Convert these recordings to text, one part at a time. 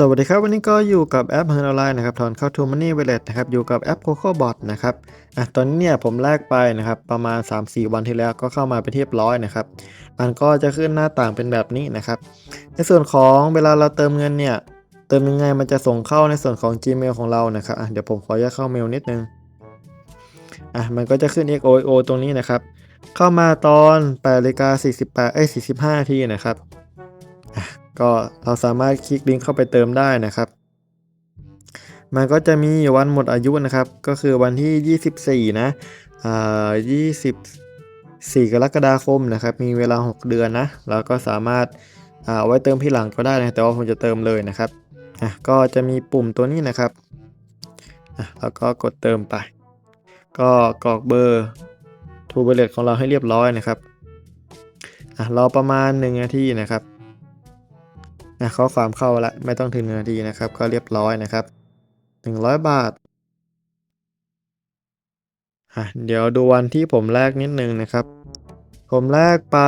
สวัสดีครับ วันนี้ก็อยู่กับแอป h e r n Online นะครับถอนเข้า t o Money Wallet นะครับอยู่กับแอป CocoBot นะครับอะตอนนี้เนี่ยผมแลกไปนะครับประมาณ 3-4 วันที่แล้วก็เข้ามาเป็นที่เรียบร้อยนะครับมันก็จะขึ้นหน้าต่างเป็นแบบนี้นะครับในส่วนของเวลาเราเติมเงินเนี่ยเติมยังไงมันจะส่งเข้าในส่วนของ Gmail ของเรานะครับอะเดี๋ยวผมขออนุญาตเข้าเมลนิดนึงอะมันก็จะขึ้น XOO ตรงนี้นะครับเข้ามาตอน8นาฬิกา48เอ้ย45นาทีนะครับ ก็เราสามารถคลิกลิงก์เข้าไปเติมได้นะครับ มันก็จะมีวันหมดอายุนะครับ ก็คือวันที่ 24 นะอ่า24 กรกฎาคมนะครับ มีเวลา 6 เดือนนะ แล้วก็สามารถอ่าเอาไว้เติมที่หลังก็ได้นะ แต่ว่าผมจะเติมเลยนะครับอะก็จะมีปุ่มตัวนี้นะครับอะแล้วก็กดเติมไป ก็กรอกเบอร์ทูเบเลตของเราให้เรียบร้อยนะครับอะรอประมาณ 1 นาทีนะครับ อะข้อความเข้าละไม่ต้องถึงหนึ่งนาทีนะครับ ก็เรียบร้อยนะครับ 100 บาทอะเดี๋ยวดูวันที่ผมแลกนิดนึงนะครับ ผมแลกไป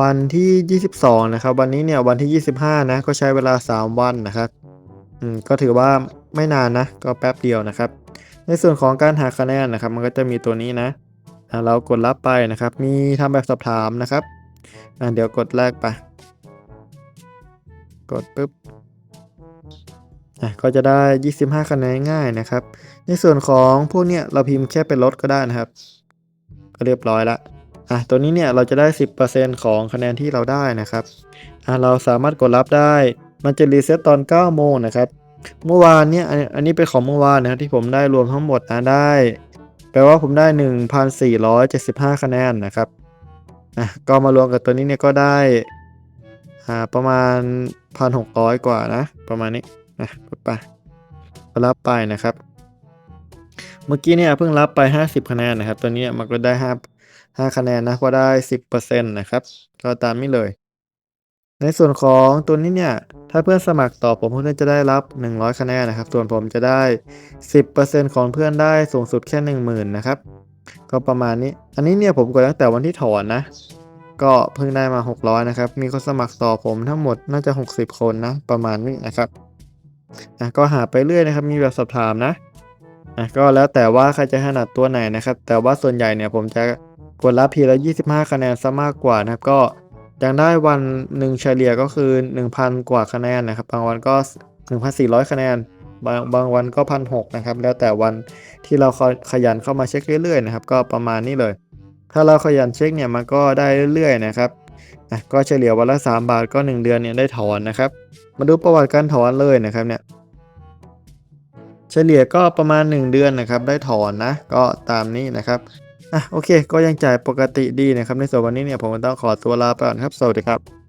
วันที่ 22 นะครับ วันนี้เนี่ยวันที่ 25 นะ ก็ใช้เวลา 3 วันนะครับอืมก็ถือว่าไม่นานนะ ก็แป๊บเดียวนะครับ ในส่วนของการหาคะแนนนะครับ มันก็จะมีตัวนี้นะอะเรากดรับไปนะครับ มีทำแบบสอบถามนะครับ อะเดี๋ยวกดแรกไป กดปุ๊บอะก็จะได้ 25 คะแนนง่ายนะครับ ในส่วนของพวกเนี้ยเราพิมพ์แค่เป็นลดก็ได้นะครับ ก็เรียบร้อยละอะตัวนี้เนี่ยเราจะได้ 10%ของคะแนนที่เราได้นะครับอะเราสามารถกดรับได้ มันจะรีเซ็ตตอน 9 โมงนะครับ เมื่อวานเนี่ยอันอันนี้เป็นของเมื่อวานนะครับที่ผมได้รวมทั้งหมดนะได้ แปลว่าผมได้ 1,475 คะแนนนะครับ อะก็มารวมกับตัวนี้เนี่ยก็ได้อ่าประมาณ 1,600 กว่านะ ประมาณนี้นะกดไปรับไปนะครับ เมื่อกี้เนี่ยเพิ่งรับไป 50 คะแนนนะครับ ตัวนี้มันก็ได้5 5คะแนนนะก็ได้ 10%นะครับ ก็ตามนี้เลย ในส่วนของตัวนี้เนี่ย ถ้าเพื่อนสมัครต่อผมเพื่อนจะได้รับ 100 คะแนนนะครับ ส่วนผมจะได้ 10%ของเพื่อนได้สูงสุดแค่ 10,000นะครับ ก็ประมาณนี้ อันนี้เนี่ยผมกดตั้งแต่วันที่ถอนนะ ก็เพิ่งได้มา 600 นะครับ มีคนสมัครต่อผมทั้งหมดน่าจะ 60 คนนะ ประมาณนี้นะครับอะก็หาไปเรื่อยนะครับ มีแบบสอบถามนะอะก็แล้วแต่ว่าใครจะถนัดตัวไหนนะครับ แต่ว่าส่วนใหญ่เนี่ยผมจะกดรับทีละ 25 คะแนนซะมากกว่านะครับ ก็ยังได้วันหนึ่งเฉลี่ยก็คือ 1,000 กว่าคะแนนนะครับ บางวันก็ 1,400 คะแนน บางบางวันก็พันหนะครับ แล้วแต่วันที่เราขยันเข้ามาเช็คเรื่อยๆนะครับ ก็ประมาณนี้เลย ถ้าเราขยันเช็คเนี่ยมันก็ได้เรื่อยๆนะครับก็เฉลี่ยวันละ 3 บาทก็ 1 เดือนเนี่ยได้ถอนนะครับ มาดูประวัติการถอนเลยนะครับเนี่ยเฉลี่ยก็ประมาณ 1 เดือนนะครับ ได้ถอนนะ ก็ตามนี้นะครับอะโอเค ก็ยังจ่ายปกติดีนะครับ ในส่วนวันนี้เนี่ยผมก็ต้องขอตัวลาไปก่อนครับ สวัสดีครับ